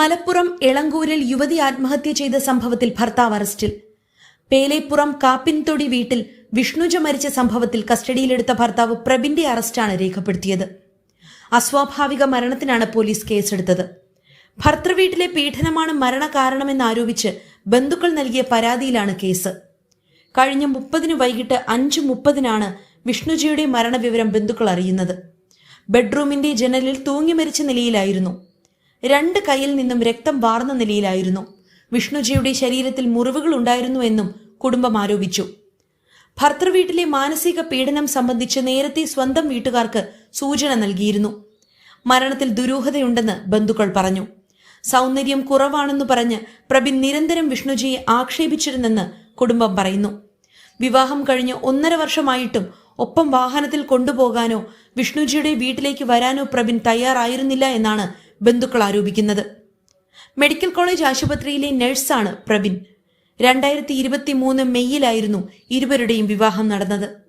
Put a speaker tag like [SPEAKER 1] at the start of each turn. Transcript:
[SPEAKER 1] മലപ്പുറം എളങ്കൂരിൽ യുവതി ആത്മഹത്യ ചെയ്ത സംഭവത്തിൽ ഭർത്താവ് അറസ്റ്റിൽ. പേലേപ്പുറം കാപ്പിൻതൊടി വീട്ടിൽ വിഷ്ണുജ മരിച്ച സംഭവത്തിൽ കസ്റ്റഡിയിലെടുത്ത ഭർത്താവ് പ്രബിന്റെ അറസ്റ്റാണ് രേഖപ്പെടുത്തിയത്. അസ്വാഭാവിക മരണത്തിനാണ് പോലീസ് കേസെടുത്തത്. ഭർത്തൃവീട്ടിലെ പീഡനമാണ് മരണകാരണമെന്നാരോപിച്ച് ബന്ധുക്കൾ നൽകിയ പരാതിയിലാണ് കേസ്. കഴിഞ്ഞ മുപ്പതിന് വൈകിട്ട് അഞ്ച് മുപ്പതിനാണ് വിഷ്ണുജിയുടെ മരണവിവരം ബന്ധുക്കൾ അറിയുന്നത്. ബെഡ്റൂമിന്റെ ജനലിൽ തൂങ്ങി മരിച്ച നിലയിലായിരുന്നു രണ്ട് കൈയിൽ നിന്നും രക്തം വാർന്ന നിലയിലായിരുന്നു. വിഷ്ണുജിയുടെ ശരീരത്തിൽ മുറിവുകൾ ഉണ്ടായിരുന്നുവെന്നും കുടുംബം ആരോപിച്ചു. ഭർത്തൃവീട്ടിലെ മാനസിക പീഡനം സംബന്ധിച്ച് നേരത്തെ സ്വന്തം വീട്ടുകാർക്ക് സൂചന നൽകിയിരുന്നു. മരണത്തിൽ ദുരൂഹതയുണ്ടെന്ന് ബന്ധുക്കൾ പറഞ്ഞു. സൗന്ദര്യം കുറവാണെന്ന് പറഞ്ഞ് പ്രബിൻ നിരന്തരം വിഷ്ണുജിയെ ആക്ഷേപിച്ചിരുന്നെന്ന് കുടുംബം പറയുന്നു. വിവാഹം കഴിഞ്ഞ് ഒന്നര വർഷമായിട്ടും ഒപ്പം വാഹനത്തിൽ കൊണ്ടുപോകാനോ വിഷ്ണുജിയുടെ വീട്ടിലേക്ക് വരാനോ പ്രബിൻ തയ്യാറായിരുന്നില്ല എന്നാണ് ബന്ധുക്കൾ ആരോപിക്കുന്നത്. മെഡിക്കൽ കോളേജ് ആശുപത്രിയിലെ നഴ്സാണ് പ്രവീൺ. രണ്ടായിരത്തി ഇരുപത്തി മൂന്ന് മെയ്യിലായിരുന്നു ഇരുവരുടെയും വിവാഹം നടന്നത്.